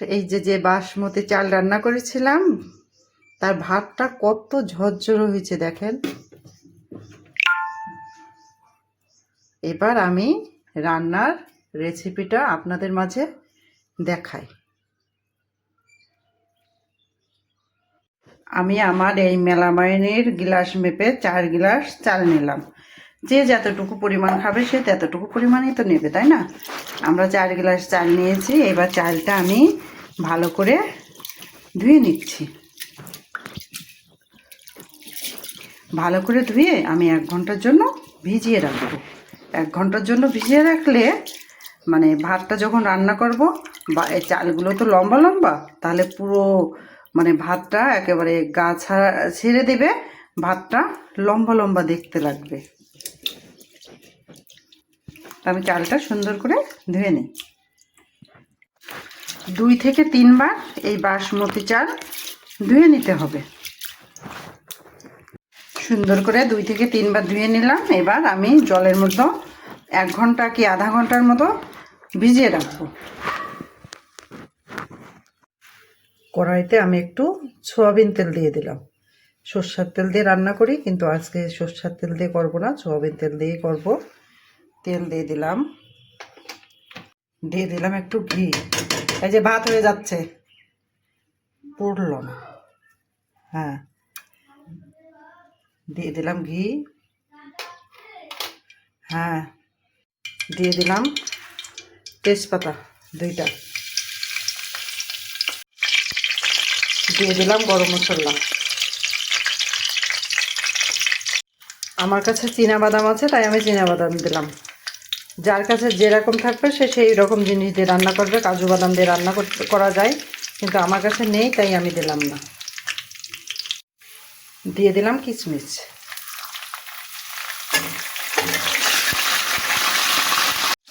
এই যে যে বাসমতি চাল রান্না করেছিলাম, তার ভাতটা কত ঝরঝর হয়েছে দেখেন। এবার আমি রান্নার রেসিপিটা আপনাদের মাঝে দেখাই। আমি আমার এই মেলামাইনের গিলাস মেপে চার গিলাস চাল নিলাম। যে যতটুকু পরিমাণ খাবে সে ততটুকু পরিমাণেই তো নেবে, তাই না? আমরা চার গ্লাস চাল নিয়েছি, এবার চালটা আমি ভালো করে ধুয়ে নিচ্ছি। ভালো করে ধুয়ে আমি এক ঘণ্টার জন্য ভিজিয়ে রাখব। এক ঘণ্টার জন্য ভিজিয়ে রাখলে মানে ভাতটা যখন রান্না করব, বা এই চালগুলো তো লম্বা লম্বা, তাহলে পুরো মানে ভাতটা একেবারে গা ছাড়া ছেড়ে দেবে, ভাতটা লম্বা লম্বা দেখতে লাগবে। আমি চালটা সুন্দর করে ধুয়ে নিই। দুই থেকে তিনবার এই বাসমতি চাল ধুয়ে নিতে হবে। সুন্দর করে দুই থেকে তিনবার ধুয়ে নিলাম। এবার আমি জলের মধ্যে এক ঘণ্টা কি আধা ঘণ্টার মতো ভিজিয়ে রাখব। কড়াইতে আমি একটু সোয়াবিন তেল দিয়ে দিলাম। সর্ষার তেল দিয়ে রান্না করি, কিন্তু আজকে সর্ষার তেল দিয়ে করব না, সোয়াবিন তেল দিয়ে করব। তেল দিয়ে দিলাম। দিয়ে দিলাম একটু ঘি। এই যে ভাত হয়ে যাচ্ছে। পড়ল না। হ্যাঁ। দিয়ে দিলাম ঘি। হ্যাঁ। দিয়ে দিলাম তেজপাতা দুইটা। দিয়ে দিলাম গরম মশলা। আমার কাছে বাদাম আছে, তাই আমি বাদাম দিলাম। যার কাছে যেরকম থাকবে সে সেই রকম জিনিস দিয়ে রান্না করবে, কাজু বাদাম দিয়ে রান্না করা যায়, কিন্তু আমার কাছে নেই, তাই আমি দিলাম না। দিয়ে দিলাম কিশমিশ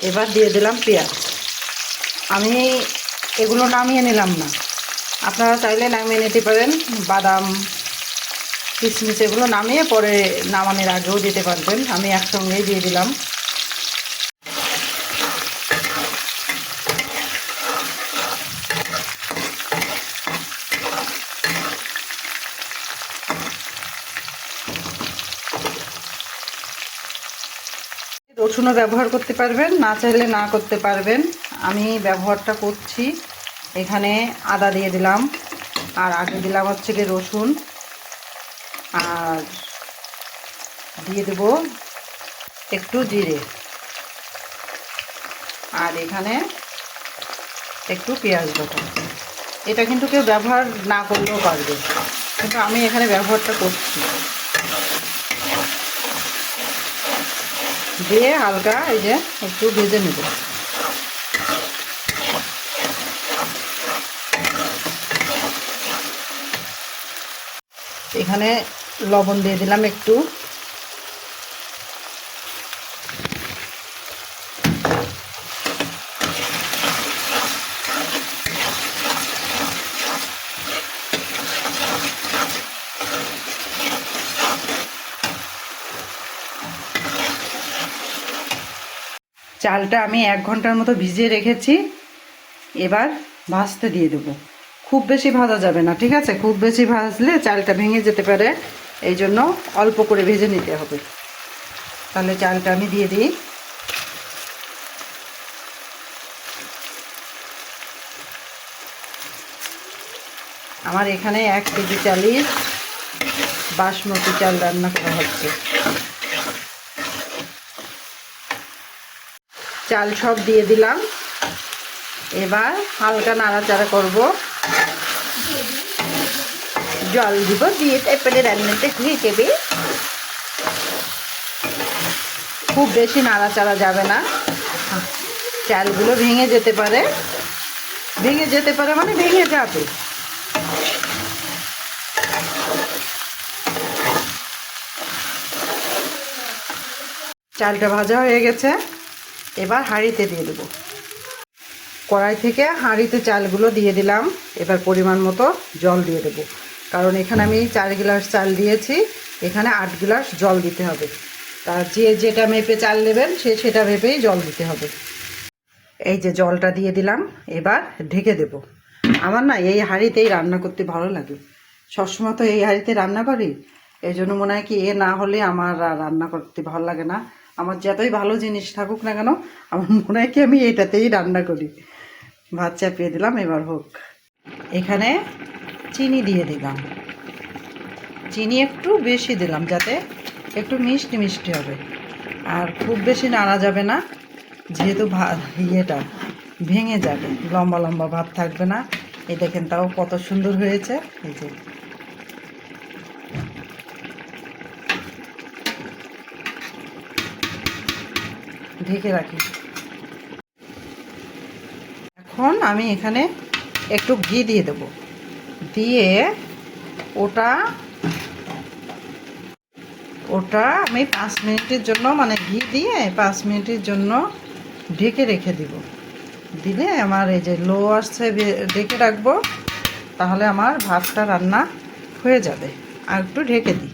এবার দিয়ে দিলাম পেঁয়াজ। আমি এগুলো নামিয়ে নিলাম না। আপনারা চাইলে নামিয়ে নিতে পারেন, বাদাম কিশমিশ এগুলো নামিয়ে পরে নামানোর আগেও দিতে পারবেন। আমি একসঙ্গেই দিয়ে দিলাম। রসুনও ব্যবহার করতে পারবেন, না চাইলে না করতে পারবেন। আমি ব্যবহারটা করছি। এখানে আদা দিয়ে দিলাম। আর আগে দিলাম হচ্ছে গিয়ে রসুন। আর দিয়ে দেব একটু জিরে। আর এখানে একটু পেঁয়াজ বাটা। এটা কিন্তু কেউ ব্যবহার না করলেও পারবে। কিন্তু আমি এখানে ব্যবহারটা করছি। দিয়ে হালকা এই যে একটু ভেজে নেব। এখানে লবণ দিয়ে দিলাম একটু। চালটা আমি এক ঘণ্টার মতো ভিজিয়ে রেখেছি। এবার ভাজতে দিয়ে দেবো। খুব বেশি ভাজা যাবে না, ঠিক আছে? খুব বেশি ভাজলে চালটা ভেঙে যেতে পারে। এই জন্য অল্প করে ভেজে নিতে হবে। তাহলে চালটা আমি দিয়ে দিই। আমার এখানে এক কেজি চালিশ বাসমতি চাল রান্না করা হচ্ছে। চাল সব দিয়ে দিলাম। এবার হালকা নাড়াচাড়া করব। জল দিব দিয়ে তারপরে রান্নাটা হয়ে যাবে। খুব বেশি নাড়াচাড়া যাবে না। চালগুলো ভেঙে যেতে পারে। ভেঙে যেতে পারে মানে ভেঙে যাবে। চালটা ভাজা হয়ে গেছে। এবার হাঁড়িতে দিয়ে দেবো। কড়াই থেকে হাঁড়িতে চালগুলো দিয়ে দিলাম। এবার পরিমাণ মতো জল দিয়ে দেবো। কারণ এখানে আমি চার গ্লাস চাল দিয়েছি। এখানে আট গ্লাস জল দিতে হবে। তা যে যেটা মেপে চাল নেবেন, সে সেটা মেপেই জল দিতে হবে। এই যে জলটা দিয়ে দিলাম, এবার ঢেকে দেব। আমার না এই হাঁড়িতেই রান্না করতে ভালো লাগে। সবসময় তো এই হাঁড়িতে রান্না করি। এই জন্য মনে হয় কি, এ না হলে আমার রান্না করতে ভালো লাগে না। আমার যতই ভালো জিনিস থাকুক না কেন, আমার মনে হয় কি আমি এটাতেই রান্না করি। ভাত চাপিয়ে দিলাম, এবার হোক। এখানে চিনি দিয়ে দিলাম। চিনি একটু বেশি দিলাম যাতে একটু মিষ্টি মিষ্টি হবে। আর খুব বেশি নাড়া যাবে না, যেহেতু ইয়েটা ভেঙে যাবে, লম্বা লম্বা ভাত থাকবে না। এই দেখেন তাও কত সুন্দর হয়েছে। এই যে ঢেকে রাখি। এখন আমি এখানে একটু ঘি দিয়ে দেব। দিয়ে ওটা ওটা আমি পাঁচ মিনিটের জন্য মানে ঘি দিয়ে পাঁচ মিনিটের জন্য ঢেকে রেখে দিব। দিলে আমার এই যে লো আসছে, ঢেকে রাখব, তাহলে আমার ভাতটা রান্না হয়ে যাবে। আর একটু ঢেকে দিই।